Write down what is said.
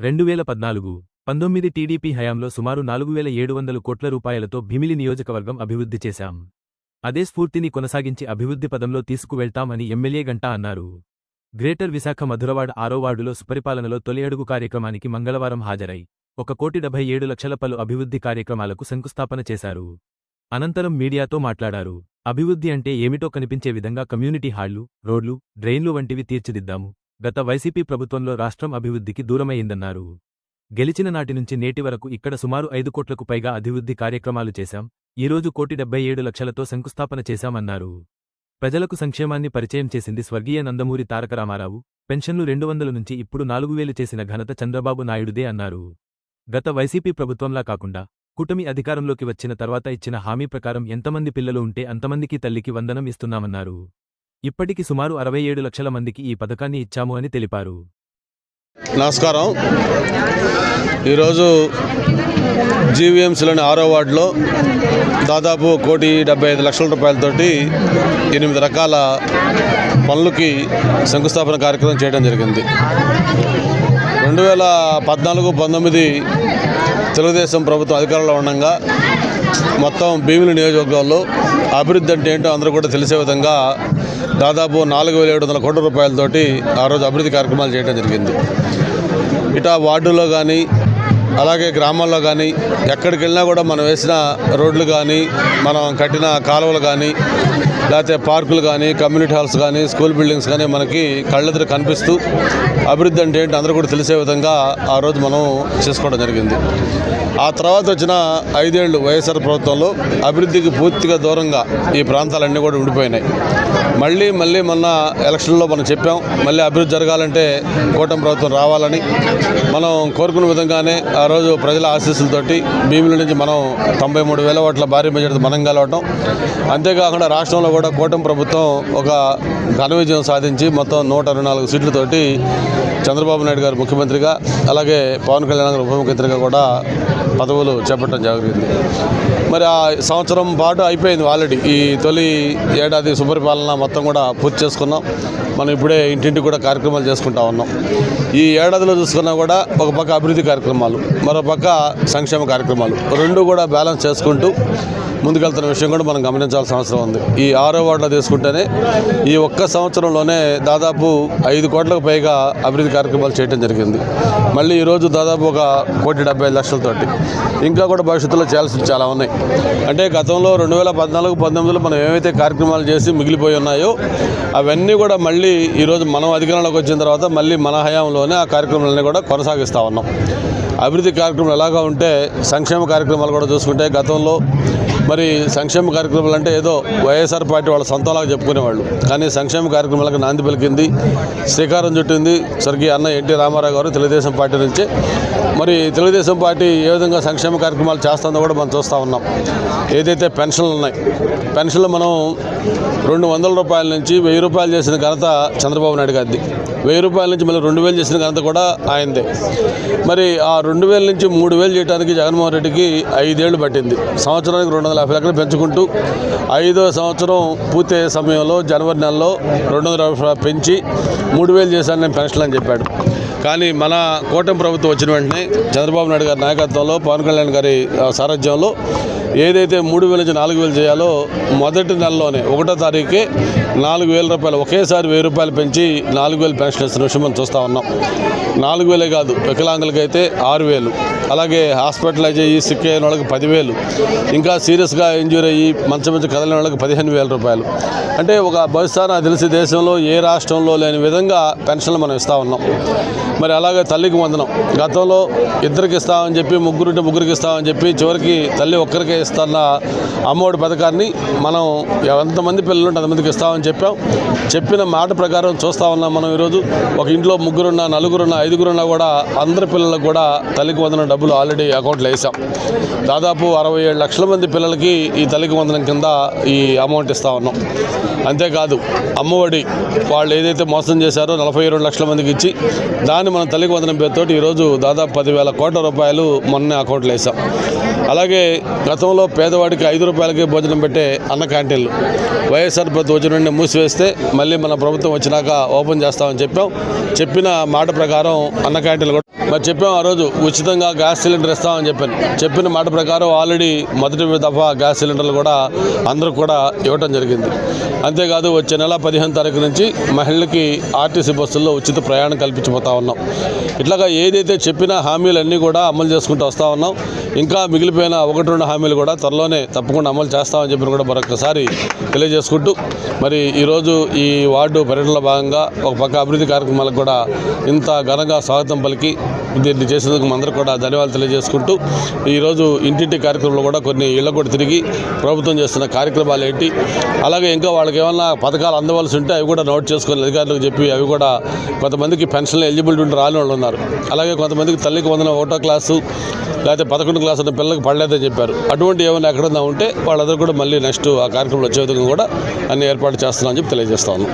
రెండు వేల పద్నాలుగు పంతొమ్మిది టీడీపీ హయాంలో సుమారు నాలుగు వేల ఏడు వందల కోట్ల రూపాయలతో భీమిలి నియోజకవర్గం అభివృద్ధి చేశాం. అదే స్ఫూర్తిని కొనసాగించి అభివృద్ధి పదంలో తీసుకువెళ్తాం అని ఎమ్మెల్యే గంటా అన్నారు. గ్రేటర్ విశాఖ మధురవాడ ఆరో వార్డులో సుపరిపాలనలో తొలి అడుగు కార్యక్రమానికి మంగళవారం హాజరై ఒక కోటి డెబ్బై ఏడు లక్షల పలు అభివృద్ధి కార్యక్రమాలకు శంకుస్థాపన చేశారు. అనంతరం మీడియాతో మాట్లాడారు. అభివృద్ధి అంటే ఏమిటో కనిపించే విధంగా కమ్యూనిటీ హాళ్ళు రోడ్లు డ్రైన్లు వంటివి తీర్చిదిద్దాము. గత వైసీపీ ప్రభుత్వంలో రాష్ట్రం అభివృద్ధికి దూరమైందన్నారు గెలిచిన నాటి నుంచి నేటి వరకు ఇక్కడ సుమారు ఐదు కోట్లకు పైగా అభివృద్ధి కార్యక్రమాలు చేశాం. ఈరోజు కోటి డెబ్బై ఏడు లక్షలతో శంకుస్థాపన చేశామన్నారు. ప్రజలకు సంక్షేమాన్ని పరిచయం చేసింది స్వర్గీయ నందమూరి తారక రామారావు. పెన్షన్లు రెండు వందల నుంచి ఇప్పుడు నాలుగు వేలు చేసిన ఘనత చంద్రబాబు నాయుడుదే అన్నారు. గత వైసీపీ ప్రభుత్వంలా కాకుండా కూటమి అధికారంలోకి వచ్చిన తర్వాత ఇచ్చిన హామీ ప్రకారం ఎంతమంది పిల్లలు ఉంటే అంతమందికి తల్లికి వందనం ఇస్తున్నామన్నారు. ఇప్పటికి సుమారు అరవై ఏడు లక్షల మందికి ఈ పథకాన్ని ఇచ్చాము అని తెలిపారు. నమస్కారం. ఈరోజు జీవీఎంసీలోని ఆరో వార్డులో దాదాపు కోటి డెబ్బై ఐదు లక్షల రూపాయలతోటి ఎనిమిది రకాల పనులకి శంకుస్థాపన కార్యక్రమం చేయడం జరిగింది. రెండు వేల పద్నాలుగు పంతొమ్మిది తెలుగుదేశం ప్రభుత్వం అధికారంలో ఉండగా మొత్తం భీమిలి నియోజకవర్గంలో అభివృద్ధి అంటే ఏంటో అందరూ కూడా తెలిసే విధంగా దాదాపు నాలుగు వేల ఏడు వందల కోట్ల రూపాయలతోటి ఆ రోజు అభివృద్ధి కార్యక్రమాలు చేయడం జరిగింది. ఇటా వార్డులో కానీ అలాగే గ్రామాల్లో కానీ ఎక్కడికి వెళ్ళినా కూడా మనం వేసిన రోడ్లు కానీ మనం కట్టిన కాలువలు కానీ లేకపోతే పార్కులు కానీ కమ్యూనిటీ హాల్స్ కానీ స్కూల్ బిల్డింగ్స్ కానీ మనకి కళ్ళెదురు కనిపిస్తూ అభివృద్ధి అంటే ఏంటి అందరూ కూడా తెలిసే విధంగా ఆ రోజు మనం చేసుకోవడం జరిగింది. ఆ తర్వాత వచ్చిన ఐదేళ్ళు వైఎస్ఆర్ ప్రభుత్వంలో అభివృద్ధికి పూర్తిగా దూరంగా ఈ ప్రాంతాలన్నీ కూడా ఉండిపోయినాయి. మళ్ళీ మళ్ళీ మొన్న ఎలక్షన్లో మనం చెప్పాం మళ్ళీ అభివృద్ధి జరగాలంటే కూటమి ప్రభుత్వం రావాలని మనం కోరుకున్న విధంగానే ఆ రోజు ప్రజల ఆశీస్సులతోటి భీముల నుంచి మనం తొంభై మూడు వేల ఓట్ల భారీ మెజార్టీ మనం గెలవటం. అంతేకాకుండా రాష్ట్రంలో కూడా కూటమి ప్రభుత్వం ఒక ఘన విజయం సాధించి మొత్తం నూట అరవై నాలుగు సీట్లతోటి చంద్రబాబు నాయుడు గారు ముఖ్యమంత్రిగా అలాగే పవన్ కళ్యాణ్ గారు ఉప ముఖ్యమంత్రిగా కూడా పదవులు చేపట్టడం జరిగింది. మరి ఆ సంవత్సరం పాటు అయిపోయింది ఆల్రెడీ ఈ తొలి ఏడాది సుపరిపాలన మొత్తం కూడా పూర్తి చేసుకున్నాం. మనం ఇప్పుడే ఇంటింటికి కూడా కార్యక్రమాలు చేసుకుంటా ఉన్నాం. ఈ ఏడాదిలో చూసుకున్నా కూడా ఒక పక్క అభివృద్ధి కార్యక్రమాలు మరో పక్క సంక్షేమ కార్యక్రమాలు రెండు కూడా బ్యాలెన్స్ చేసుకుంటూ ముందుకెళ్తున్న విషయం కూడా మనం గమనించాల్సిన అవసరం ఉంది. ఈ ఆరో వార్డులో తీసుకుంటేనే ఈ ఒక్క సంవత్సరంలోనే దాదాపు ఐదు కోట్లకు పైగా అభివృద్ధి కార్యక్రమాలు చేయడం జరిగింది. మళ్ళీ ఈరోజు దాదాపు ఒక కోటి డెబ్బై ఐదు లక్షలతోటి. ఇంకా కూడా భవిష్యత్తులో చేయాల్సి చాలా ఉన్నాయి. అంటే గతంలో రెండు వేల పద్నాలుగు పంతొమ్మిదిలో మనం ఏవైతే కార్యక్రమాలు చేసి మిగిలిపోయి ఉన్నాయో అవన్నీ కూడా మళ్ళీ ఈరోజు మనం అధికారంలోకి వచ్చిన తర్వాత మళ్ళీ మన హయాంలోనే ఆ కార్యక్రమాలన్నీ కూడా కొనసాగిస్తూ ఉన్నాం. అభివృద్ధి కార్యక్రమాలు ఎలాగా ఉంటే సంక్షేమ కార్యక్రమాలు కూడా చూసుకుంటే గతంలో మరి సంక్షేమ కార్యక్రమాలు అంటే ఏదో వైఎస్ఆర్ పార్టీ వాళ్ళ సొంతలాగా చెప్పుకునేవాళ్ళు. కానీ సంక్షేమ కార్యక్రమాలకు నాంది పలికింది. శ్రీకారం చుట్టింది స్వర్గీయ అన్న ఎన్టీ రామారావు గారు తెలుగుదేశం పార్టీ నుంచి. మరి తెలుగుదేశం పార్టీ ఏ విధంగా సంక్షేమ కార్యక్రమాలు చేస్తుందో కూడా మనం చూస్తూ ఉన్నాం. ఏదైతే పెన్షన్లు ఉన్నాయి పెన్షన్లు మనం రెండు వందల రూపాయల నుంచి వెయ్యి రూపాయలు చేసిన ఘనత చంద్రబాబు నాయుడు గారిది. వెయ్యి రూపాయల నుంచి మళ్ళీ రెండు వేలు చేసిన ఘనత కూడా ఆయనదే. మరి ఆ రెండు వేల నుంచి మూడు వేలు చేయడానికి జగన్మోహన్ రెడ్డికి ఐదేళ్ళు పట్టింది. సంవత్సరానికి రెండు వందల యాభై లక్షలు పెంచుకుంటూ ఐదో సంవత్సరం పూర్తయ్యే సమయంలో జనవరి నెలలో రెండు వందల యాభై పెంచి మూడు వేలు చేశాను నేను పెన్షన్ అని చెప్పాడు. కానీ మన కూటమి ప్రభుత్వం వచ్చిన వెంటనే చంద్రబాబు నాయుడు గారి నాయకత్వంలో పవన్ కళ్యాణ్ గారి సారథ్యంలో ఏదైతే మూడు వేల నుంచి నాలుగు వేలు చేయాలో మొదటి నెలలోనే ఒకటో తారీఖుకే నాలుగు వేల రూపాయలు ఒకేసారి వెయ్యి రూపాయలు పెంచి నాలుగు వేలు పెన్షన్ ఇస్తున్న విషయం మనం చూస్తూ ఉన్నాం. నాలుగు వేలే కాదు వికలాంగులకైతే ఆరు వేలు. అలాగే హాస్పిటలైజ్ అయ్యి సిక్ అయిన వాళ్ళకి పదివేలు. ఇంకా సీరియస్గా ఇంజూరీ అయ్యి మంచి మంచి కదలిన వాళ్ళకి పదిహేను వేల రూపాయలు. అంటే ఒక బహుశా నాకు తెలిసి దేశంలో ఏ రాష్ట్రంలో లేని విధంగా పెన్షన్లు మనం ఇస్తూ ఉన్నాం. మరి అలాగే తల్లికి వందనం. గతంలో ఇద్దరికి ఇస్తామని చెప్పి ముగ్గురుంటే ముగ్గురికి ఇస్తామని చెప్పి చివరికి తల్లి ఒక్కరికే ఇస్తున్న అమ్మఒడి పథకాన్ని మనం ఎంతమంది పిల్లలు ఉంటే అంతమందికి ఇస్తామని అని చెప్పాం చెప్పిన మాట ప్రకారం చూస్తా ఉన్నాం మనం ఈరోజు. ఒక ఇంట్లో ముగ్గురున్నా నలుగురున్నా ఐదుగురున్నా కూడా అందరి పిల్లలకు కూడా తల్లికి వందన డబ్బులు ఆల్రెడీ అకౌంట్లో వేసాం దాదాపు అరవై ఏడు లక్షల మంది పిల్లలకి ఈ తల్లికి వందనం కింద ఈ అమౌంట్ ఇస్తా ఉన్నాం. అంతేకాదు అమ్మఒడి వాళ్ళు ఏదైతే మోసం చేశారో నలభై రెండు లక్షల మందికి ఇచ్చి దాన్ని మనం తల్లికి వందనం పేరుతో ఈరోజు దాదాపు పదివేల కోట్ల రూపాయలు మొన్న అకౌంట్లో వేసాం అలాగే గతంలో పేదవాడికి ఐదు రూపాయలకే భోజనం పెట్టే అన్న క్యాంటీన్లు వైఎస్ఆర్ ప్రభుత్వం నుండి మూసివేస్తే మళ్ళీ మన ప్రభుత్వం వచ్చినాక ఓపెన్ చేస్తామని చెప్పాం. చెప్పిన మాట ప్రకారం అన్న క్యాంటీన్లు కూడా మరి చెప్పాం ఆ రోజు ఉచితంగా గ్యాస్ సిలిండర్ ఇస్తామని చెప్పాను. చెప్పిన మాట ప్రకారం ఆల్రెడీ మొదటి దఫా గ్యాస్ సిలిండర్లు కూడా అందరూ కూడా ఇవ్వటం జరిగింది. అంతేకాదు వచ్చే నెల పదిహేను తారీఖు నుంచి మహిళలకి ఆర్టీసీ బస్సుల్లో ఉచిత ప్రయాణం కల్పించబోతా ఉన్నాం. ఇట్లాగా ఏదైతే చెప్పిన హామీలన్నీ కూడా అమలు చేసుకుంటూ వస్తూ ఉన్నాం. ఇంకా మిగిలిపోయిన ఒకటి రెండు హామీలు కూడా త్వరలోనే తప్పకుండా అమలు చేస్తామని చెప్పి కూడా మరొకసారి తెలియజేసుకుంటూ మరి ఈరోజు ఈ వార్డు పర్యటనలో భాగంగా ఒక పక్క అభివృద్ధి కార్యక్రమాలకు కూడా ఇంత ఘనంగా స్వాగతం పలికి దీన్ని చేసేందుకు అందరూ కూడా ధన్యవాదాలు తెలియజేసుకుంటూ ఈరోజు ఇంటింటి కార్యక్రమంలో కూడా కొన్ని ఇళ్ళ కూడా తిరిగి ప్రభుత్వం చేస్తున్న కార్యక్రమాలు ఏంటి? అలాగే ఇంకా వాళ్ళకి ఏమన్నా పథకాలు అందవలసి ఉంటే అవి కూడా నోట్ చేసుకొని అధికారులకు చెప్పి అవి కూడా కొంతమందికి పెన్షన్లు ఎలిజిబిలిటీ ఉంటే రాని వాళ్ళు ఉన్నారు. అలాగే కొంతమందికి తల్లికి వందన ఒకటో క్లాసు లేకపోతే పదకొండు క్లాస్ ఉన్న పిల్లలకు పడలేదని చెప్పారు. అటువంటి ఏమైనా ఎక్కడన్నా ఉంటే వాళ్ళందరూ కూడా మళ్ళీ నెక్స్ట్ ఆ కార్యక్రమంలో వచ్చే విధంగా కూడా అన్ని ఏర్పాటు చేస్తున్నామని చెప్పి తెలియజేస్తాను